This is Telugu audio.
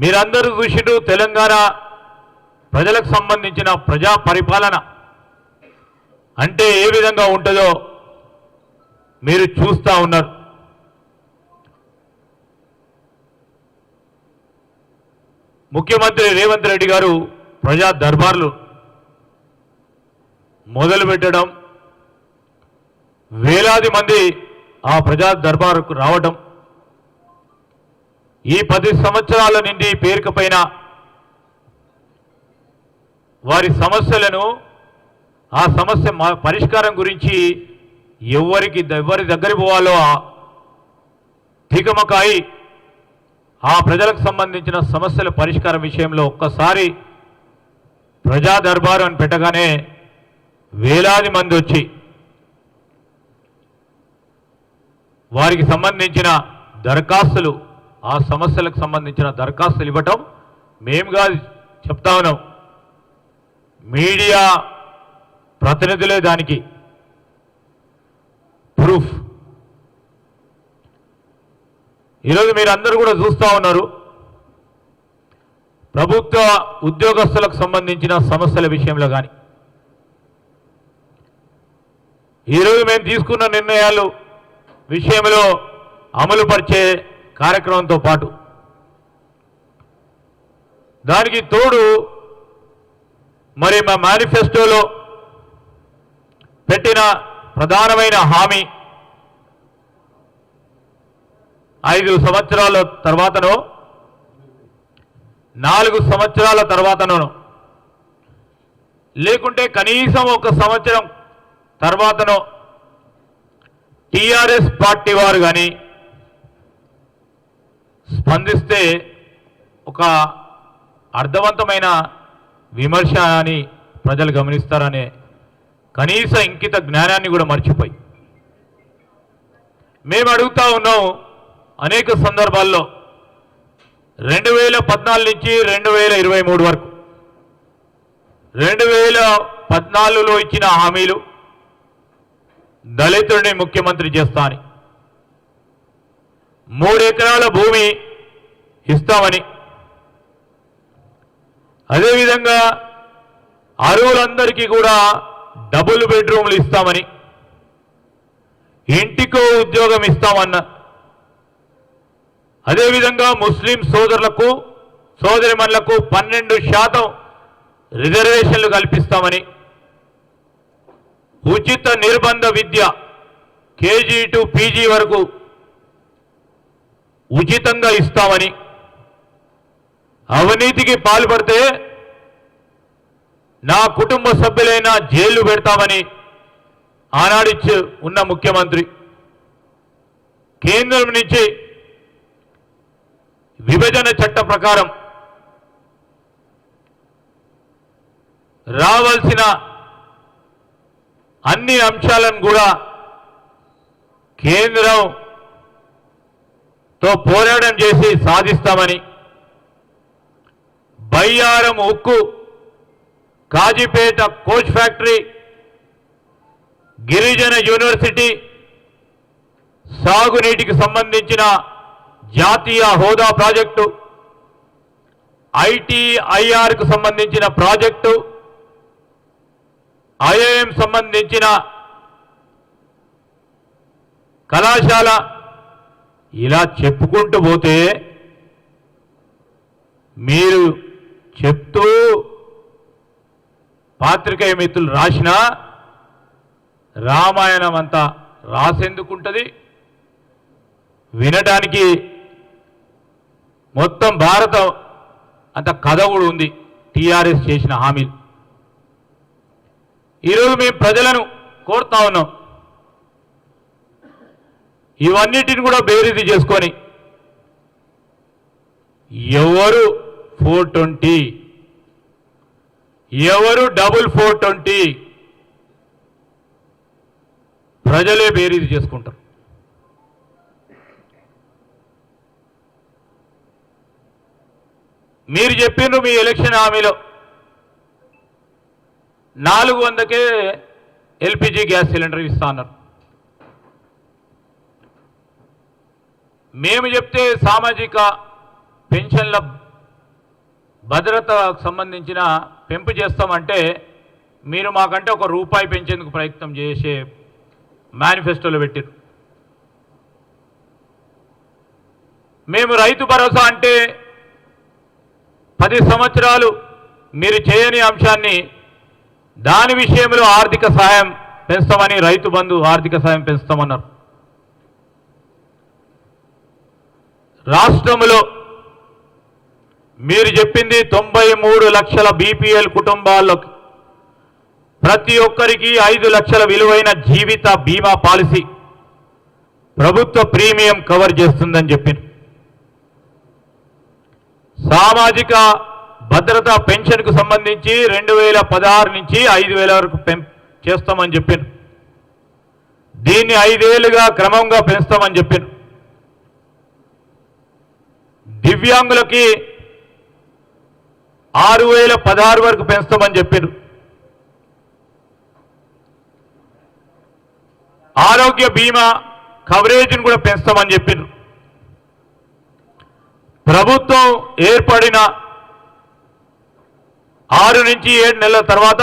మీరందరూ చూసిడు తెలంగాణ ప్రజలకు సంబంధించిన ప్రజా పరిపాలన. అంటే ఏ విధంగా ఉంటుందో మీరు చూస్తూ ఉన్నారు. ముఖ్యమంత్రి రేవంత్ రెడ్డి గారు ప్రజా దర్బార్లు మొదలుపెట్టడం వేలాది మంది ఆ ప్రజా దర్బారుకు రావడం ఈ పది సంవత్సరాల నుండి పేరుకుపోయిన వారి సమస్యలను ఆ సమస్య పరిష్కారం గురించి ఎవరికి ఎవరి దగ్గర పోవాలో ఆ ఆ ప్రజలకు సంబంధించిన సమస్యల పరిష్కారం విషయంలో ఒక్కసారి ప్రజా దర్బారు అని పెట్టగానే వేలాది మంది వచ్చి వారికి సంబంధించిన దరఖాస్తులు ఆ సమస్యలకు సంబంధించిన దరఖాస్తులు ఇవ్వటం మేము కాదు చెప్తా ఉన్నాం. మీడియా ప్రతినిధులే దానికి ప్రూఫ్. ఈరోజు మీరు అందరూ కూడా చూస్తూ ఉన్నారు. ప్రభుత్వ ఉద్యోగస్తులకు సంబంధించిన సమస్యల విషయంలో కానీ ఈరోజు మేము తీసుకున్న నిర్ణయాలు విషయంలో అమలుపరిచే కార్యక్రమంతో పాటు. దానికి తోడు మరి మా మేనిఫెస్టోలో పెట్టిన ప్రధానమైన హామీ ఐదు సంవత్సరాల తర్వాతనో నాలుగు సంవత్సరాల తర్వాతనో లేకుంటే కనీసం ఒక సంవత్సరం తర్వాతనో టిఆర్ఎస్ పార్టీ వారు కానీ స్పందిస్తే ఒక అర్థవంతమైన విమర్శ అని ప్రజలు గమనిస్తారనే కనీస ఇంకిత జ్ఞానాన్ని కూడా మర్చిపోయి. మేము అడుగుతా ఉన్నాం అనేక సందర్భాల్లో రెండు వేల పద్నాలుగు నుంచి రెండు వేల ఇరవై మూడు వరకు. రెండు వేల పద్నాలుగులో ఇచ్చిన హామీలు దళితుడిని ముఖ్యమంత్రి చేస్తా అని. మూడు ఎకరాల భూమి ఇస్తామని. అదేవిధంగా అరువులందరికీ కూడా డబుల్ బెడ్రూమ్లు ఇస్తామని. ఇంటికో ఉద్యోగం ఇస్తామన్న. అదేవిధంగా ముస్లిం సోదరులకు సోదరిమణులకు పన్నెండు శాతం రిజర్వేషన్లు కల్పిస్తామని. ఉచిత నిర్బంధ విద్య కేజీ టు పీజీ వరకు ఉచితంగా ఇస్తామని. అవినీతికి పాల్పడితే నా కుటుంబ సభ్యులైన జైలు పెడతామని ఆనాడిచ్చి ఉన్న ముఖ్యమంత్రి. కేంద్రం నుంచి విభజన చట్ట ప్రకారం రావాల్సిన అన్ని అంశాలను కూడా కేంద్రం తో పోరాటం చేసి సాధిస్తామని బయ్యారం ఉక్కు కాజీపేట కోచ్ ఫ్యాక్టరీ గిరిజన యూనివర్సిటీ సాగునీటికి సంబంధించిన జాతీయ హోదా ప్రాజెక్టు ఐటీఐఆర్కు సంబంధించిన ప్రాజెక్టు ఐఐఎం సంబంధించిన కళాశాల ఇలా చెప్పుకుంటూ పోతే మీరు చెప్తూ పాత్రికేయ మిత్రులు రాసిన రామాయణం అంతా రాసేందుకుంటుంది. వినడానికి మొత్తం భారతం అంత కథ కూడా ఉంది. టీఆర్ఎస్ చేసిన హామీలు. ఈరోజు మేము ప్రజలను కోరుతా ఉన్నాం. ఇవన్నిటిని కూడా బేరీది చేసుకొని ఎవరు ఫోర్ ట్వంటీ? ఎవరు డబుల్ ఫోర్ ట్వంటీ? ప్రజలే బేరీది చేసుకుంటారు. మీరు చెప్పిండ్రు మీ ఎలక్షన్ హామీలో నాలుగు వందకే ఎల్పిజి గ్యాస్ సిలిండర్ ఇస్తా అన్నారు. మేము చెప్తే సామాజిక పెన్షన్ల భద్రతకు సంబంధించిన పెంపు చేస్తామంటే మీరు మాకంటే ఒక రూపాయి పెంచేందుకు ప్రయత్నం చేసే మేనిఫెస్టోలో పెట్టారు మేము రైతు భరోసా అంటే పది సంవత్సరాలు మీరు చేయని అంశాన్ని దాని విషయంలో ఆర్థిక సహాయం పెంచుతామని రైతు బంధు ఆర్థిక సహాయం పెంచుతామన్నారు. రాష్ట్రంలో మీరు చెప్పింది తొంభై మూడు లక్షల బీపీఎల్ కుటుంబాల్లోకి ప్రతి ఒక్కరికి ఐదు లక్షల విలువైన జీవిత బీమా పాలసీ ప్రభుత్వ ప్రీమియం కవర్ చేస్తుందని చెప్పింది సామాజిక భద్రత పెన్షన్కు సంబంధించి రెండు వేల పదహారు నుంచి ఐదు వేల వరకు పెం చేస్తామని చెప్పాను దీన్ని ఐదేళ్ళుగా క్రమంగా పెంచుతామని చెప్పాను దివ్యాంగులకి ఆరు వేల పదహారు వరకు పెంచుతామని చెప్పారు. ఆరోగ్య బీమా కవరేజ్ని కూడా పెంచుతామని చెప్పారు. ప్రభుత్వం ఏర్పడిన ఆరు నుంచి ఏడు నెలల తర్వాత